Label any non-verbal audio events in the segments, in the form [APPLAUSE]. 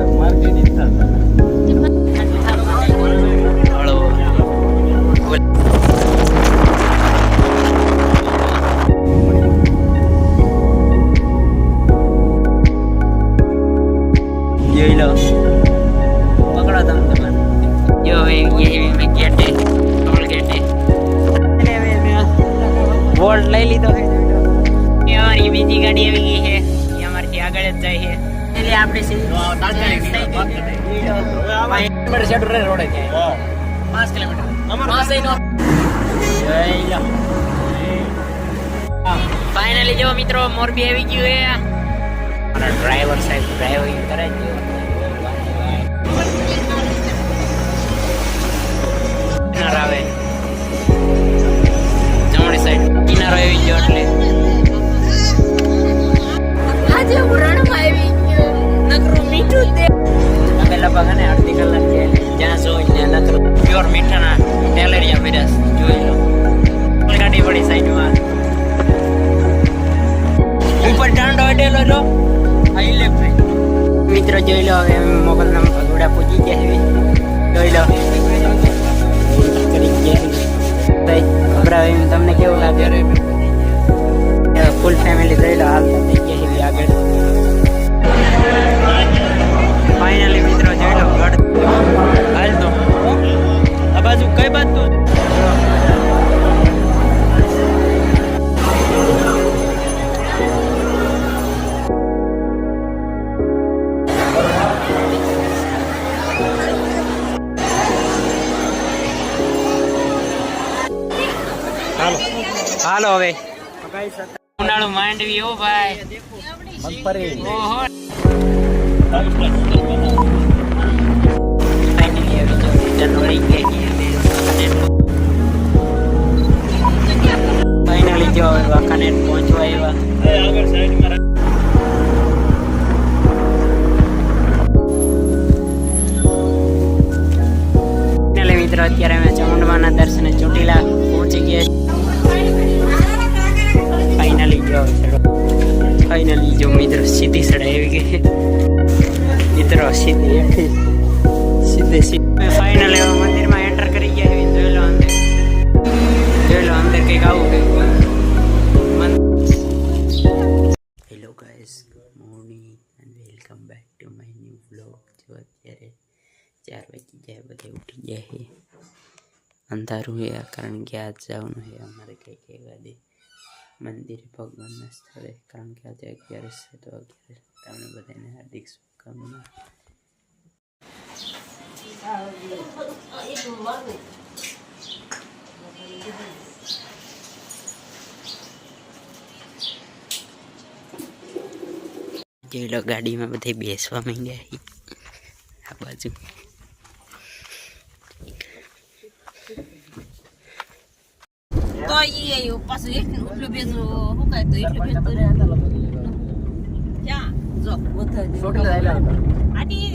Highway પતારે finally જો ગયા પહોંચવા આવ્યા. મિત્રો અત્યારે અમે ચામુંડમાના દર્શને ચોટીલા પહોંચી ગયા ફાઇનલી જો ફાઇનલી જો મિત્રો સીધી સડાઈ આવી ગઈ. મિત્રો, સીધી એઠી સીધે સીધે. ફાઇનલ એવા મંદિરમાં એન્ટર કરી ગયા છે જોઈ લો અંદર. જોઈ લો અંદર કંઈક આવું hello guys morning and welcome back to my new vlog જો અત્યારે ચાર વાગી જાય બધે ઉઠી જાય છે. અંધારું છે કારણ કે આજ જવાનું છે, અમારે કંઈક એવા દે. મંદિર ભગવાનના સ્થળે, કારણ કે આજે અગિયારસ છે તો અગિયારસ તમને બધાને હાર્દિક શુભકામના. જે ગાડીમાં બધે બેસવા માંડ્યા આ બાજુ તો ઈ આવ્યો પાછું એટલું એટલું ભેજું શું કાય તો એટલું ભેજું ક્યાં જો આટી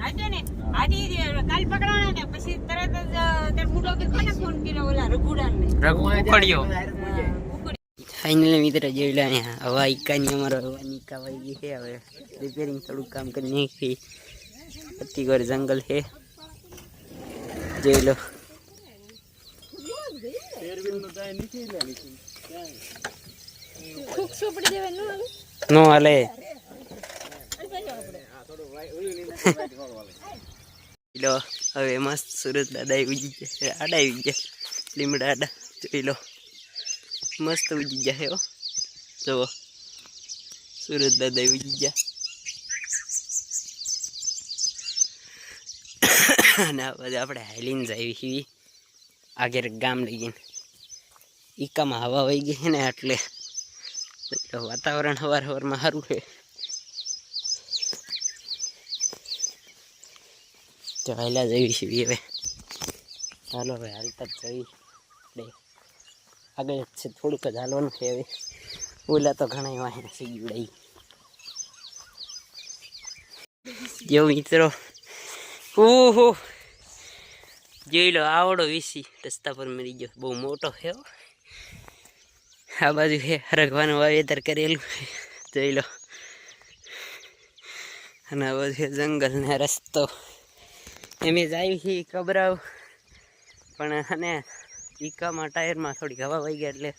આટે ને આટી કાલ પકડવાના ને પછી તરત જ તે મુડો કે કોને ફોન કર્યો ઓલા રઘુડાને રઘુ ઉખડ્યો ફાઇનલી મિત્ર જોઈ લો હવા ઈકાની અમારો હવા નીકા વાઈ ગઈ છે હવે રિપેરિંગ થોડું કામ કરી નાખી અતિગર જંગલ છે જોઈ લો લો, હવે મસ્ત સુરત દાદા ઉજી ગયા આડા આવી ગયા. લીમડા આડા. જોઈ લો. મસ્ત ઉજી ગયા હો. જુઓ. સુરત દાદા ઉજી ગયા. અને આ બધા આપણે હાઈલીન આવી છીએ. આગળ ગામ લઈ જઈને ઈકામાં હવા વહી ગઈ ને એટલે વાતાવરણ હવાર હવારમાં સારું છે. તો જઈ છીએ હવે. ચાલો હવે હાલતા જઈ આપણે આગળ છે, થોડુંક જ હાલવાનું છે હવે. ઓલા તો ઘણા વાહન સીગડાઈ જો મિત્રો. ઓહો. જોઈ લો, આવડો વીસી રસ્તા પર મરી ગયો. બહુ મોટો છે આ બાજુ છે હરગવાનું વાવેતર કરેલું. જોઈ લો. અને આ બાજુ જંગલ ને રસ્તો. એમ જાય છે કબરાવ પણ અને ઈકામાં ટાયરમાં થોડીક હવા વહી ગયા એટલે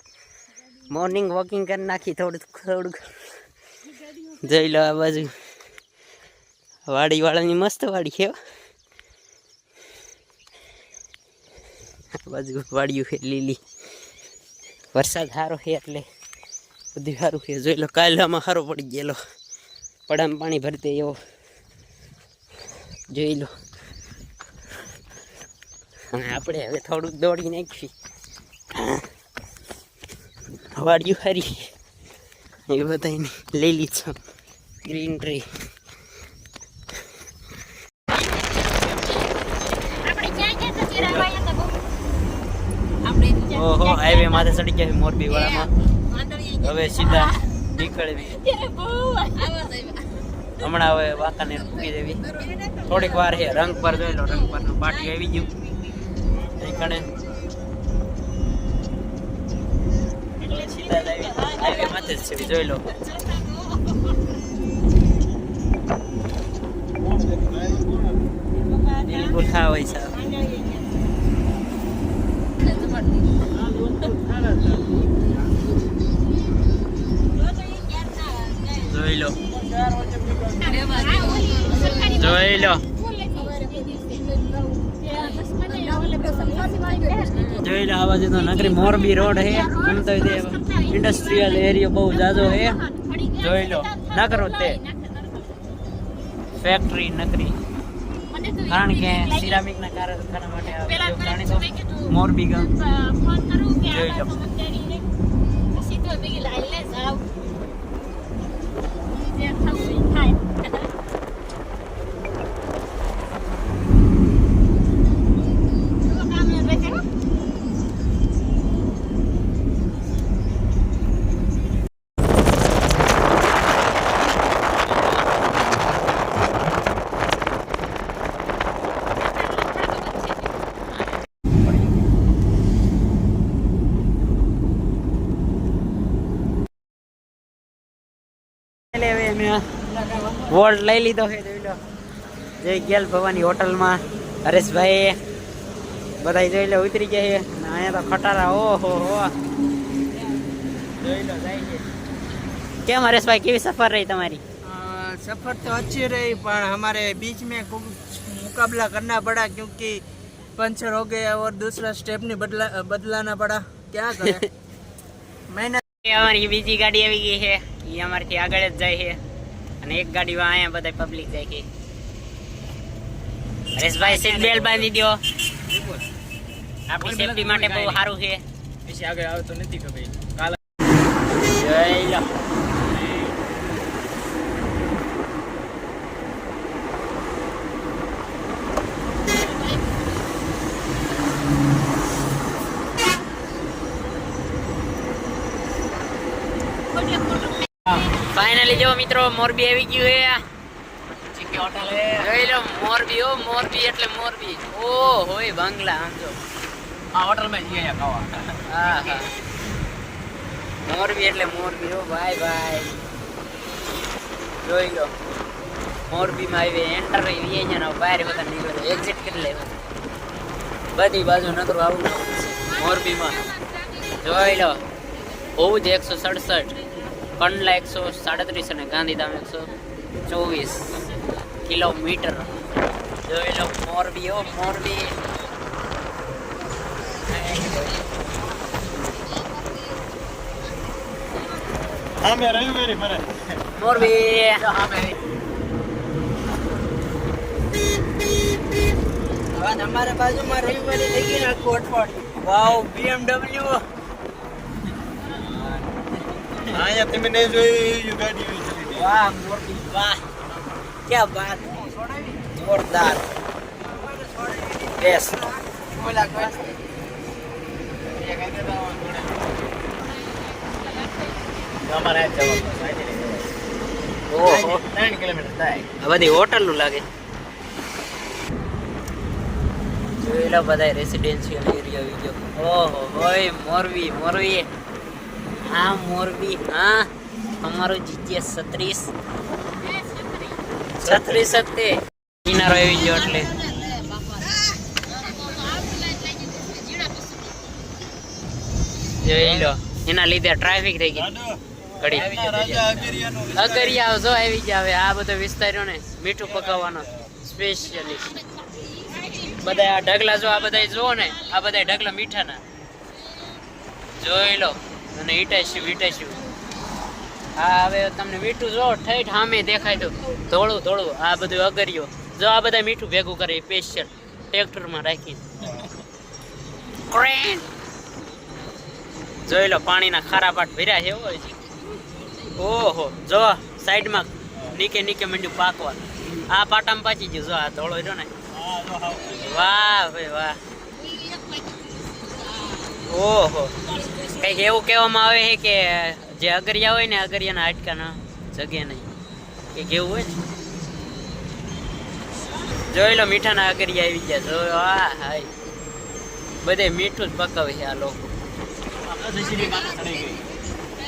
મોર્નિંગ વોકિંગ કરી નાખી થોડુંક થોડુંક. જોઈ લો આ બાજુ. વાડી વાળાની મસ્ત વાડી છે હો. આ બાજુ વાડિયું છે, લીલી. વરસાદ સારો છે એટલે બધું સારું છે. જોઈ લો કાયલામાં સારો પડી ગયેલો. પડામાં પાણી ભરતે એવો. જોઈ લો. અને આપણે હવે થોડુંક દોડી નાખી વાડિયું હારી. એ બધાને લઈ લીધું ગ્રીન ટ્રી આપણે ક્યાં ક્યાં નથી રહેવાયા હતા બહુ? આપણે ત્યાં- ઓહો હાઈવે માથે ચડી ગયા મોરબી વાળામાં. હવે સીધા નીકળવી. હમણાં હવે વાંકાને ફૂકી દેવી. થોડીક વાર હે રંગ પર જોઈ લો, રંગ પરનું પાટી આવી ગયું. એ કણે. માથે જ જોઈ લો. હોય સાહેબ જોઈ લો. જોઈ લો. જોઈ લો આ બાજુ તો નગરી મોરબી રોડ હે. એમ તો ઇન્ડસ્ટ્રીયલ એરિયો બહુ જાજો હે. જોઈ લો નગરો તે. ફેક્ટરી નગરી કારણ કે સિરામિક ના કારખાના માટે મોરબી ગામ. જોઈ લો વોલ્ટ લઈ લીધો છે જોઈ લો જય ગેલ ભવાની હોટલમાં હરેશભાઈ બધા જોઈ લો ઉતરી ગયા છે અને અહીંયા તો ખટારા ઓહો હો જોઈ લો જાય છે કેમ હરેશભાઈ કેવી સફર રહી તમારી आ, सफर तो अच्छी रही पर हमारे बीच में कुछ मुकाबला करना पड़ा क्योंकि पंचर हो गया और दूसरा स्टेप नहीं बदला बदलाना पड़ा क्या करें मैंने એ અમારી બીજી ગાડી આવી ગઈ છે એ અમારથી આગળ જ જાય છે અને એક ગાડીમાં અહીંયા બધા પબ્લિક જાય કે. હરેશભાઈ સીટ બેલ્ટ બાંધી દો આપણી સેફટી માટે બહુ સારું છે. પછી આગળ આવે તો નથી ખબર. કાલે જોઈ લો ફાઇનલી જો મિત્રો મોરબી આવી ગયું હે જોઈ લો મોરબી ઓ મોરબી એટલે મોરબી ઓ હોય બંગલા સમજો આ હોટલમાં જઈએ ખાવા હા હા મોરબી એટલે મોરબી ઓ ભાઈ ભાઈ જોઈ લો મોરબીમાં આવી એન્ટર રહી અહીંયા બહાર બધા નીકળે એક્ઝિટ કરી લે બધી બાજુ નકરું આવું મોરબીમાં જોઈ લો હોવું જ એકસો સડસઠ કંડલા એકસો સાડત્રીસ અને ગાંધીધામ એકસો ચોવીસ કિલોમીટર. જોઈ લો મોરબી. ઓ મોરબી હા મેં રવિવારે મોરબી અમારા બાજુમાં રવિવારી થઈ ગઈ ને આખું વાવ BMW. અહીંયા તમે નહીં જોઈ ગાડી વાહ મોરબી વાહ ક્યાં બાત જોરદાર બેસ્ટ ઓહો ત્રણ કિલોમીટર થાય આ બધી હોટલનું લાગે જોઈ લો બધા રેસિડેન્શિયલ એરિયા આવી ગયો ઓહો હોય મોરબી મોરબી હા મોરબી હા. અમારું જીતીએ છત્રીસ. છત્રીસ જ કિનારો આવી ગયો એટલે. જોઈ લો. એના લીધે ટ્રાફિક થઈ ગઈ. ઘડી. અગરિયા જો આવી ગયા હવે. આ બધો વિસ્તાર્યો ને, મીઠું પકાવવાનો. સ્પેશિયલી બધા આ ઢગલા જો, આ બધા જુઓ ને, આ બધા ઢગલા મીઠાના. જોઈ લો. અને ઈટાશ્યું ઈટાશ્યું હા, હવે તમને મીઠું જો ઠેઠ સામે દેખાય તો ધોળું ધોળું. આ બધું અગરિયો જો આ બધા મીઠું ભેગું કરે સ્પેશિયલ ટ્રેક્ટરમાં રાખીને. ક્રેન જોઈ લો, પાણીના ખારા પાટ ભર્યા છે છે. ઓહો, જો, સાઈડમાં નીકે નીકે મંડ્યું પાકવા આ પાટામાં પાચી ગયું. જો, આ ધોળો રહ્યો ને. વાહ, ભાઈ, વાહ. ઓહો. કંઈક એવું કહેવામાં આવે છે કે જે અગરિયા હોય ને અગરિયાના હાડકાના જગે નહીં. એ કેવું હોય ને. જોઈ લો, મીઠાના અગરિયા આવી ગયા. જો, આ, હાય. બધે મીઠું જ પકાવે છે આ લોકો.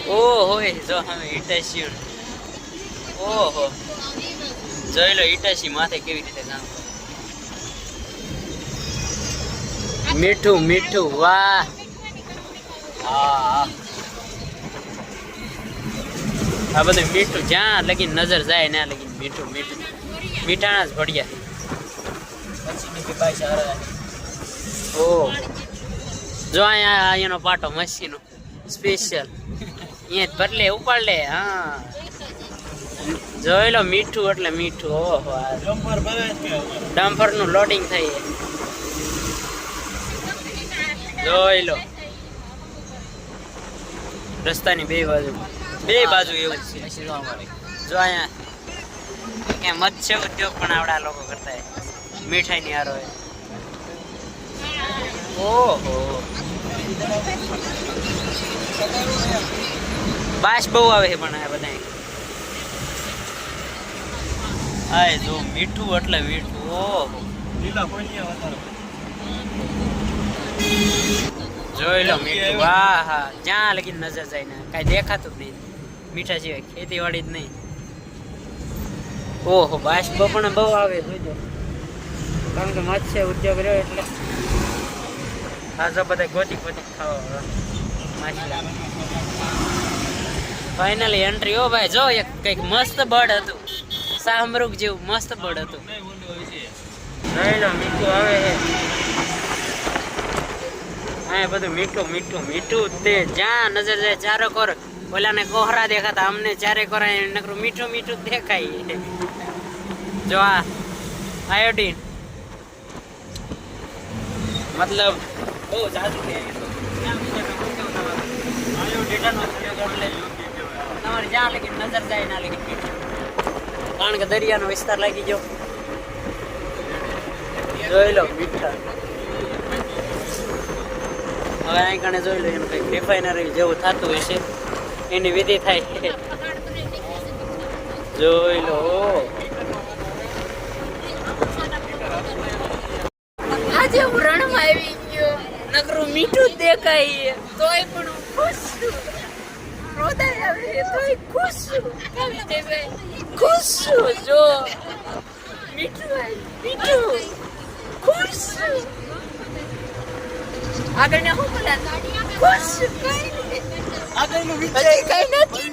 ઓહો જો હવે ઈટાશી ઓહો. જોઈ લો ઈટાશી માથે કેવી રીતે કામ મીઠું મીઠું, વાહ. આ બધું મીઠું જ્યાં લગી નજર જાય ને લગી મીઠું મીઠું. મીઠાણા જ ભડિયા ઓ. જો અહીંયા અહીંયાનો પાટો મસીનો સ્પેશિયલ. અહીંયા જ ભરલે ઉપાડ લે હા. જોઈ લો મીઠું એટલે મીઠું ઓહો આ. ડમ્પરનું લોડિંગ થઈ જોઈ લો. રસ્તાની બે બાજુ. બે બાજુ એવું જ છે. જો અહીંયા કે મત્સ્ય ઉદ્યોગ પણ આવડા લોકો કરતા હોય. મીઠાઈ ની હારો હોય. ઓહો. બાસ બહુ આવે છે પણ આ બધા આય જો મીઠું એટલે મીઠું. ઓહો. જોઈ લો મીઠું. વાહ હા. જ્યાં લગી નજર જાય ને કાંઈ દેખાતું જ નહીં. મીઠા સિવાય ખેતીવાડી જ નહીં. ઓહો બાષ્પ પણ બહુ આવે જોજો કારણ કે મત્સ્ય ઉદ્યોગ રહ્યો એટલે. આ જો બધા ગોતી ગોતી ખાવા માછલા. ફાઇનલી એન્ટ્રી ઓ ભાઈ જો એક કંઈક મસ્ત બર્ડ હતું. સામરૂક જેવું મસ્ત બર્ડ હતું. જોઈ લો મીઠું આવે છે. અહીંયા બધું મીઠું મીઠું મીઠું તે. જ્યાં નજર જાય ચારો કોર, ઓલાને કોહરા દેખાતા, અમને ચારે કોર અહીંયા નકરું મીઠું મીઠું જ દેખાય. જો આ આયોડીન મતલબ બહુ જાજુ છે. આયોડીનનો ઉપયોગ એટલે તમારે જ્યાં લગી નજર જાય ના લગી મીઠું. કારણ કે દરિયાનો વિસ્તાર લાગી ગયો. જોઈ લો, મીઠા. હવે અહીં કણે જોઈ લો એનું કંઈક રિફાઇનરી જેવું થતું હશે. એની વિધિ થાય. જોઈ લો. આજે હું રણમાં આવી ગયો. નકરું મીઠું દેખાય. તોય પણ હું ખુશ છું. ખુશ છું. છે ખુશ છું, જો. મીઠું મીઠું. ખુશ છું. આગળના હું બોલા ખુશ? કઈ હજી કઈ નથી.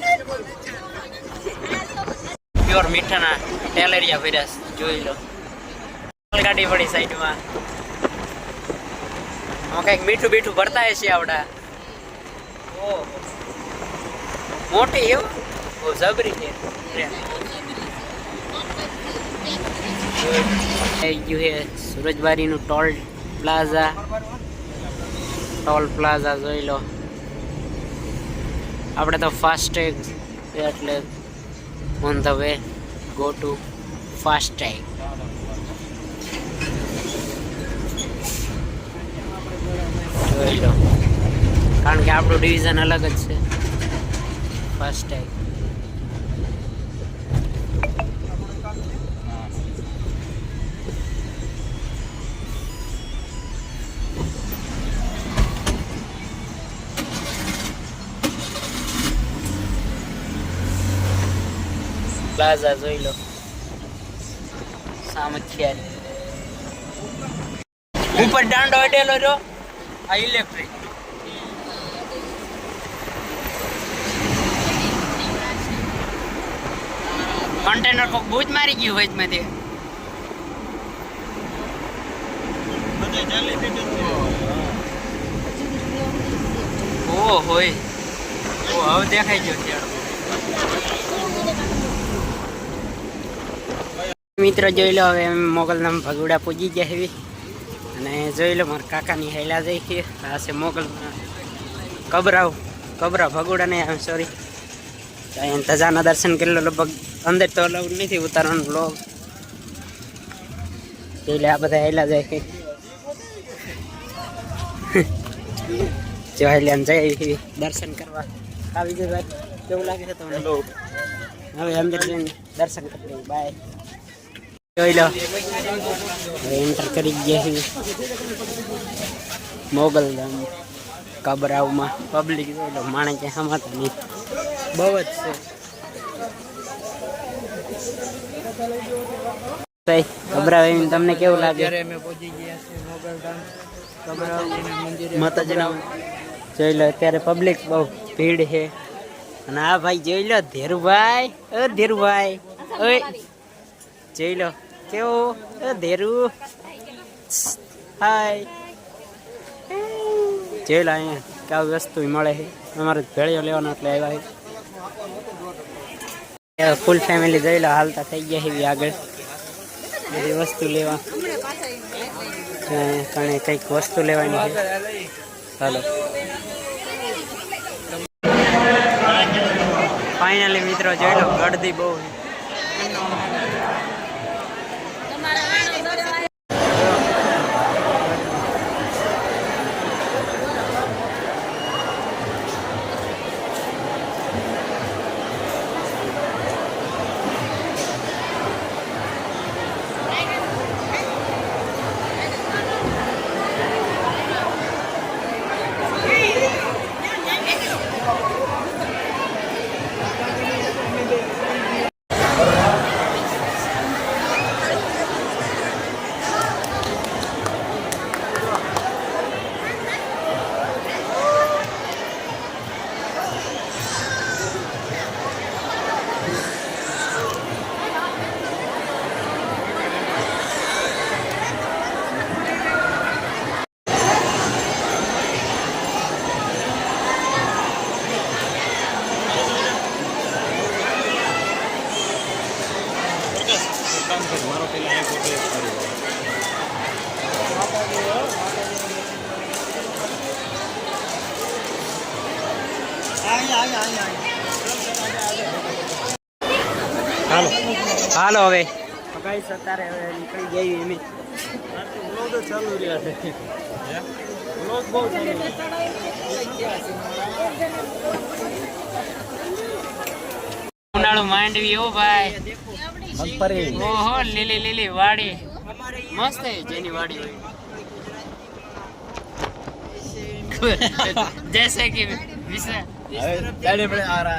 પ્યોર મીઠાના ટેલેરિયા ભર્યા જોઈ લો. ગાડી પડી સાઈડમાં. આમાં કંઈક મીઠું બીઠું ભરતા હશે આવડા. ઓહો. મોટી એવું? બહુ જબરી છે. ગયું છે સુરજબારીનું ટોલ પ્લાઝા. ટોલ પ્લાઝા જોઈ લો. આપણે તો ફાસ્ટેગ એટલે on the way go to FASTag જોઈ લો. કારણ કે આપણું ડિવિઝન અલગ જ છે. ફાસ્ટેગ પ્લાઝા જોઈ લો સામખિયારી ઉપર દાંડો અડેલો જો આ ઇલેક્ટ્રિક કન્ટેનર કોક બૂજ મારી ગયું વચમાંથી ઓ હોય. ઓ હવે દેખાઈ ગયો ત્યાં મિત્રો જોઈ લો હવે એમ મોગલનામ ભગુડા પૂજી ગયા એવી અને જોઈ લો મારા કાકાની હેલા જઈ કે આ છે મોગલ કબરાવ કબરા ભગુડા ને સોરી તજાના દર્શન કરી લો. લગભગ અંદર તો અલાઉડ નથી ઉતારવાનું બ્લોગ જોઈ લે આ બધા હેલા જાય કે જો હેલા જાય છે. દર્શન કરવા આવી જાય કેવું લાગે છે તમને? હવે અંદર જઈને દર્શન કરી બાય જોઈ લો એન્ટર કરી ગયા છીએ મોગલ ધામ કબરાવમાં પબ્લિક જોઈ લો માણસ ક્યાં નહીં. બહુ જ છે. કબરાવ એમ તમને કેવું લાગે? અમે પહોંચી ગયા છે મોગલધામ કબરાવજીના મંદિરે. માતાજીના જોઈ લો અત્યારે પબ્લિક બહુ ભીડ છે. અને આ ભાઈ જોઈ લો ધીરુભાઈ ઓ ધીરુભાઈ ઓય. જોઈ લો. કેવો? ધેરુ. હાય. જોઈ લો અહીંયા કાવી વસ્તુ મળે છે. અમારે ભેળીઓ લેવાનો એટલે આવ્યા છે. ફૂલ ફેમિલી જઈલા હાલતા થઈ ગયા છે આગળ. બધી વસ્તુ લેવા. કણે કંઈક વસ્તુ લેવાની છે. ચાલો ફાઇનલી મિત્રો જોઈ લો ગળદી બહુ છે. હાલો હવે. વાડી. મસ્ત [LAUGHS] કે વિશે.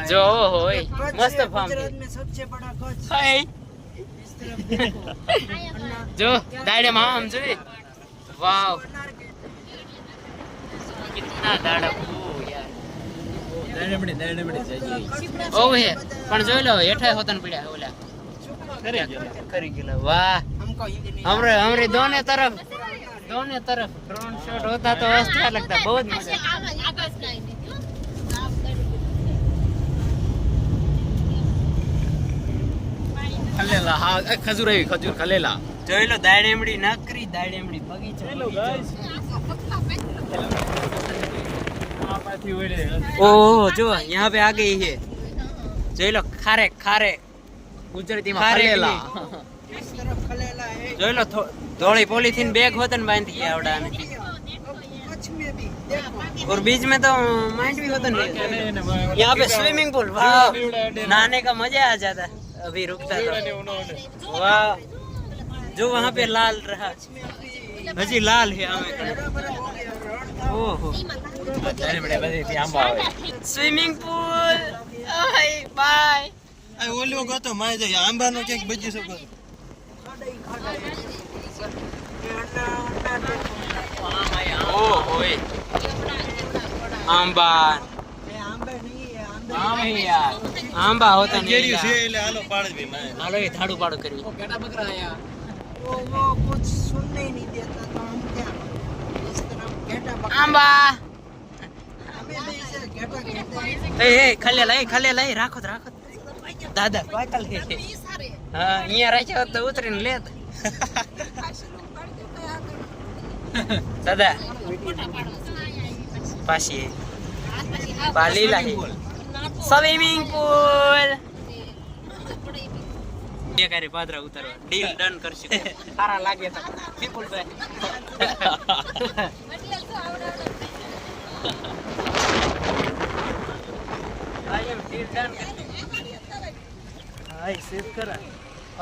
જો હોય. મસ્ત ફાર્મ સબસે બડા કોચ જો દાડે માં જોઈ. વાવ. કિતના દાડા. પણ જોઈ લો હેઠા હોતન પડ્યા ઓલા. વાહ. હમરે દોને તરફ દોને તરફ. ડ્રોન શોટ હોતા તો હસતા લગતા બહુ જ મજા. ખલેલા હા એ ખજૂર આવી ખજૂર ખલેલા જોઈ લો દાડેમડી નકરી દાડેમડી બગીચો ओह जो यहाँ पे आ गई है જોઈ લો ખારે ખારે ગુજરાતીમાં ખારે ખલેલા इस तरफ खलेला है જોઈ લો થો- ધોળી પોલીથીન બેગ હોતન બાંધી ગયા આવડા ને कच्छ में भी देखो और बीच में तो माइंड भी होता नहीं यहाँ पे स्विमिंग पूल वाह नहाने का मजा आ जाता अभी रुकता तो वाह जो वहाँ पे लाल रहा हजी लाल है हमें ओहो બધેથી આંબા આવે સ્વિમિંગ પૂલ બાય આ ઓલો ગયો તો માય જાય આંબાનો ક્યાંક બચી શકો છો ઓ હોય આંબા આમ હે યાર આંબા હોતા નહીં એટલે હાલો પાડ દે મેં હાલો એ થાડું પાડું કરવી કેટા બકરા આયા वो वो कुछ सुनने ही नहीं देता तो हम क्या इस तरह घेटा पकड़ આંબા हमें तो इसे घेटा कहते हैं એ એ ખલેલા એ ખલેલા એ રાખો તો રાખો તો. દાદા પાકલ હે હા અહીંયા રાખ્યા હોત તો ઉતરીને લેત દાદા પાછી પાલી લાહી સ્વિમિંગ પૂલ એ કરે પાદરા ઉતારવા. ડીલ ડન કરશું. [LAUGHS] સારા લાગે તો. પીપુલ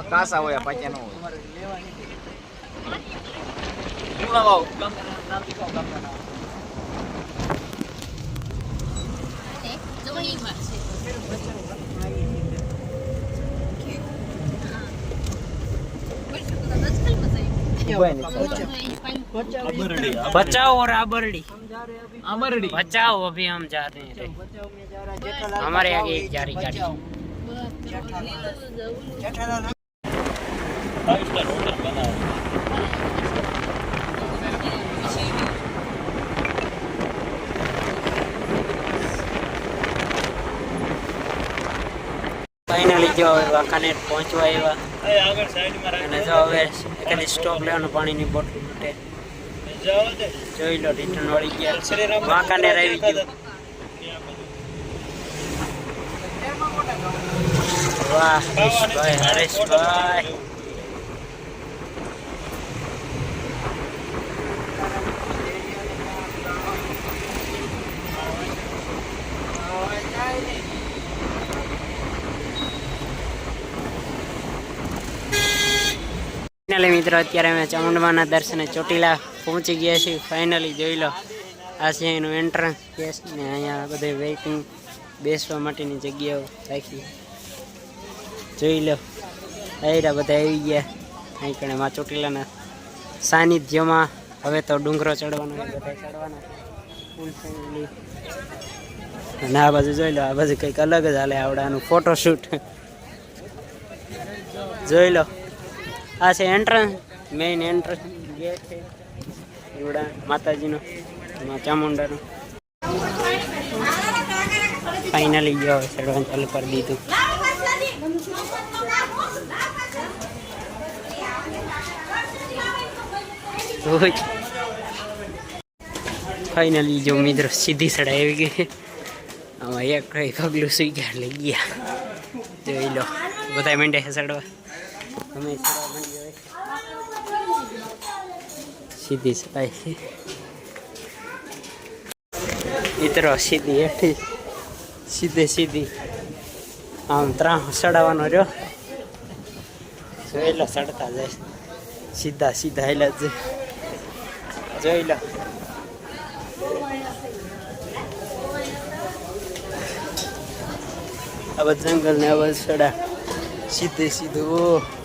કાસા હોય પાછા નો હોય. પૂર્ણ વાવ નામ દીખાવ ગામના નામ. बचाओ और आबरड़ी अमरड़ी बचाओ अभी हम जा रहे हैं हमारे आगे एक जा रही गाड़ी ફાઇનલી જો વાંકાનેર પહોંચવા આવ્યા. અને જો હવે એકાદી સ્ટોપ લેવાનું પાણીની બોટલ માટે. જોઈ લો રિટર્ન વળી ગયા. વાંકાનેર આવી ગયું. વાહ હરેશભાઈ હરેશભાઈ. ફાઇનલી મિત્રો, અત્યારે અમે ચામુંડમાના દર્શને ચોટીલા પહોંચી ગયા છીએ. ફાઇનલી જોઈ લો, આ છે એનું એન્ટ્રન્સ ગેસ ને અહીંયા બધે વેઇટિંગ બેસવા માટેની જગ્યાઓ રાખી. જોઈ લો, આયરા બધા આવી ગયા. અહીં કણે માં ચોટીલાના સાનિધ્યમાં હવે તો ડુંગરો ચડવાનો બધા ચડવાના અને આ બાજુ જોઈ લો, આ બાજુ કંઈક અલગ જ હાલે, આવડાનું ફોટોશૂટ જોઈ લો. આ છે એન્ટ્રન્સ મેઇન એન્ટ્રન્સ ગેટ છે એવડા માતાજીનો ચામુંડાનો. ફાઇનલી ગયો ચડવાનું ચાલુ કરી દીધું. ફાઇનલી જો મિત્રો સીધી સડા આવી ગઈ. આમાં એક પગલું સુઈ ગયા લઈ ગયા. જોઈ લો, બધા મીંડે સડવા. અમે સીધી સડાઈ છે. મિત્રો, સીધી હેઠી. સીધે સીધી. આમ ત્રાહ સડાવવાનો રહ્યો. જોઈ લો, સડતા જાય. સીધા સીધા હેલા જ. જોઈ લો. આ બધા જંગલ ને આ સડા. સીધે સીધું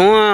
ઓ હું